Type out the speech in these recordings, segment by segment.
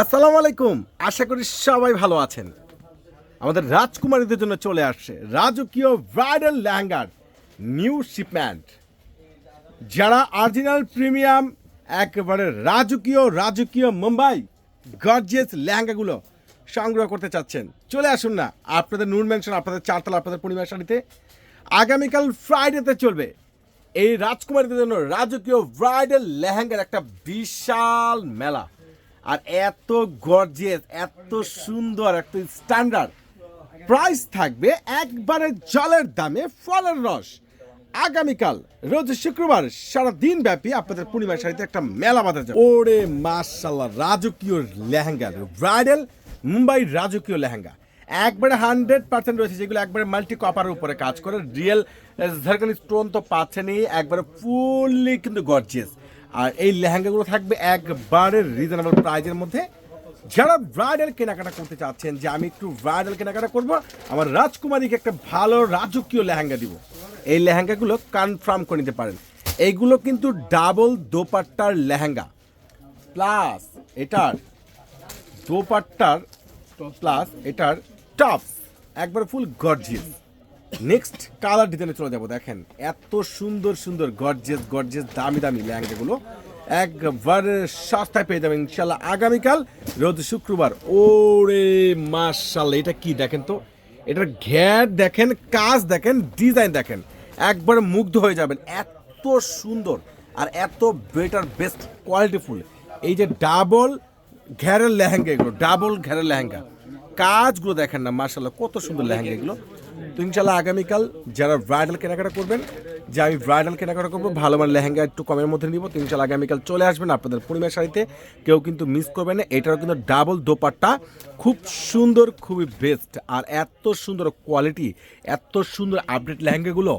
আসসালামু আলাইকুম। আশা করি সবাই ভালো আছেন। আমাদের রাজকুমারীদের জন্য চলে আসছে রাজকীয় ব্রাইডাল লেহেঙ্গার নিউ শিপমেন্ট যারা অরিজিনাল প্রিমিয়াম, একেবারে রাজকীয় রাজকীয় মুম্বাই গর্জিয়াস লেহেঙ্গাগুলো সংগ্রহ করতে চাচ্ছেন। চলে আসুন না, আপনাদের নূর মেনশন আপনাদের চারতলা, আপনাদের পূর্ণিমা শাড়িতে। আগামীকাল ফ্রাইডেতে চলবে এই রাজকুমারীদের জন্য রাজকীয় ব্রাইডাল লেহেঙ্গার একটা বিশাল মেলা। আর এত গর্জিয়াস এত সুন্দর এত স্ট্যান্ডার্ড প্রাইস থাকবে একবারে জলের দামে ফলের রস। আগামীকাল, রোজ শুক্রবার সারা দিন ব্যাপী আপনাদের পূর্ণিমা শাড়িতে একটা মেলা বাঁধা যাবে। ওরে মাশাল্লাহ রাজকীয় লেহেঙ্গা, ব্রাইডাল, মুম্বাই রাজকীয় লেহেঙ্গা। একবারে হান্ড্রেড পার্সেন্ট রয়েছে, যেগুলো একবারে মাল্টি কপারের উপরে কাজ করে। রিয়েল ঝাড়খানি স্টোন তো পাচ্ছেনই, একবারে ফুললি কিন্তু গর্জিয়াস আর এই লেহেঙ্গাগুলো থাকবে একবারে রিজনেবল প্রাইজের মধ্যে। যারা ব্রাইডাল কেনাকাটা করতে চাচ্ছেন যে আমি একটু ব্রাইডাল কেনাকাটা করব, আমার রাজকুমারীকে একটা ভালো রাজকীয় লেহেঙ্গা দিব। এই লেহেঙ্গাগুলো কনফার্ম করে নিতে পারেন। এইগুলো কিন্তু ডাবল দোপাট্টার লেহেঙ্গা। প্লাস এটার দোপাট্টার প্লাস এটার টপস একবার ফুল গর্জিয়াস নেক্সট কালার ডিজাইনে চলে যাব, দেখেন। এত সুন্দর সুন্দর গর্জিয়াস গর্জিয়াস দামি দামি লেহেঙ্গাগুলো একবারে সস্তায় পেয়ে যাবেন ইনশাল্লাহ আগামীকাল, রোজ শুক্রবার। ওরে মার্শাল্লাহ এটা কি দেখেন তো? এটার ঘ্যাট দেখেন, কাজ দেখেন ডিজাইন দেখেন। একবার মুগ্ধ হয়ে যাবেন, এত সুন্দর আর এত বেটার বেস্ট কোয়ালিটিফুল এই যে ডাবল ঘ্যারের লেহেঙ্গা এগুলো ডাবল ঘেরের লেহেঙ্গা। কাজগুলো দেখেন না মার্শাল্লাহ কত সুন্দর লেহেঙ্গা এগুলো। তো ইনশাল্লাহ আগামীকাল যারা ব্রাইডাল কেনাকাটা করবেন যে আমি ব্রাইডাল কেনাকাটা করব, ভালো মানে লেহেঙ্গা একটু কমের মধ্যে নিব, তো ইনশাল্লাহ আগামীকাল চলে আসবেন আপনাদের পূর্ণিমা শাড়িতে। কেউ কিন্তু মিস করবেন না, এটারও কিন্তু ডাবল দোপাট্টা। খুব সুন্দর, খুবই বেস্ট আর এত সুন্দর কোয়ালিটি এত সুন্দর আপডেট লেহেঙ্গাগুলো,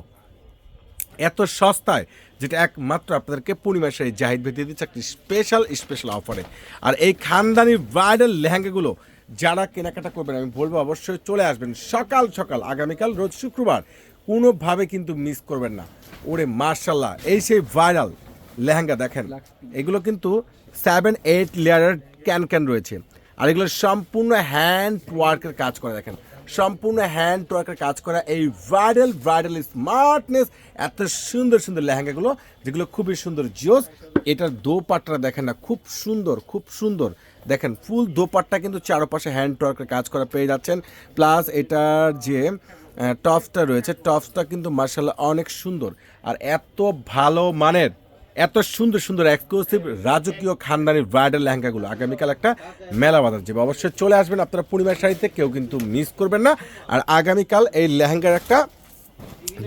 এত সস্তায়, যেটা একমাত্র আপনাদেরকে পূর্ণিমা শাড়ি জাহিদ ভাই দিয়ে দিচ্ছে, একটি স্পেশাল স্পেশাল অফারে আর এই খানদানি ব্রাইডাল লেহেঙ্গাগুলো যারা কেনাকাটা করবেন, আমি বলব অবশ্যই চলে আসবেন। সকাল সকাল, আগামীকাল, রোজ শুক্রবার, কোনোভাবে কিন্তু মিস করবেন না। ওরে মার্শাল্লাহ এই সেই ভাইরাল লেহেঙ্গা দেখেন। এগুলো কিন্তু সেভেন এইট লেয়ারের ক্যান ক্যান রয়েছে। আর এগুলো সম্পূর্ণ হ্যান্ড ওয়ার্কের কাজ করে দেখেন। সম্পূর্ণ হ্যান্ড ওয়ার্কের কাজ করা এই ব্রাইডাল ব্রাইডাল স্মার্টনেস এত সুন্দর সুন্দর লেহেঙ্গাগুলো, যেগুলো খুবই সুন্দর জিওস। এটার দোপাট্টা দেখেন না, খুব সুন্দর খুব সুন্দর। দেখেন ফুল দোপাট্টা কিন্তু চারপাশে হ্যান্ড ওয়ার্কের কাজ করা পেয়ে যাচ্ছেন। প্লাস এটার যে টপসটা রয়েছে টপসটা কিন্তু মার্শাল্লাহ অনেক সুন্দর। আর এত ভালো মানের এত সুন্দর সুন্দর এক্সক্লুসিভ রাজকীয় খানদানি ব্রাইডাল লেহেঙ্গাগুলো। আগামীকাল একটা মেলা বাজার যাবে। অবশ্যই চলে আসবেন আপনারা পূর্ণিমার শাড়িতে, কেউ কিন্তু মিস করবেন না। আর আগামীকাল এই লেহেঙ্গার একটা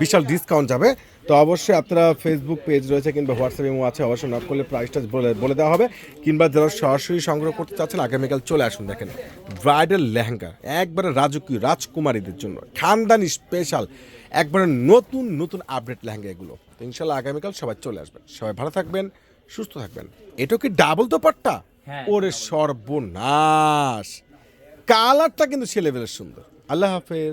বিশাল ডিসকাউন্ট যাবে। তো অবশ্যই আপনারা ফেসবুক পেজ রয়েছে কিংবা হোয়াটসঅ্যাপ ইমো আছে, অবশ্যই নক করলে প্রাইসটা বলে বলে দেওয়া হবে। কিংবা যারা সরাসরি সংগ্রহ করতে চাচ্ছেন, আগামীকাল চলে আসুন দেখেন। ব্রাইডাল লেহেঙ্গা, একবারে রাজকীয়, রাজকুমারীদের জন্য। খানদানি স্পেশাল একবারে নতুন নতুন আপডেট লেহেঙ্গা এগুলো। তো ইনশাল্লাহ আগামীকাল সবাই চলে আসবেন। সবাই ভালো থাকবেন সুস্থ থাকবেন। এটা কি ডাবল দোপাট্টা? হ্যাঁ। ওরে সর্বনাশ। কালারটা কিন্তু সে লেভেলের সুন্দর। আল্লাহ হাফেজ।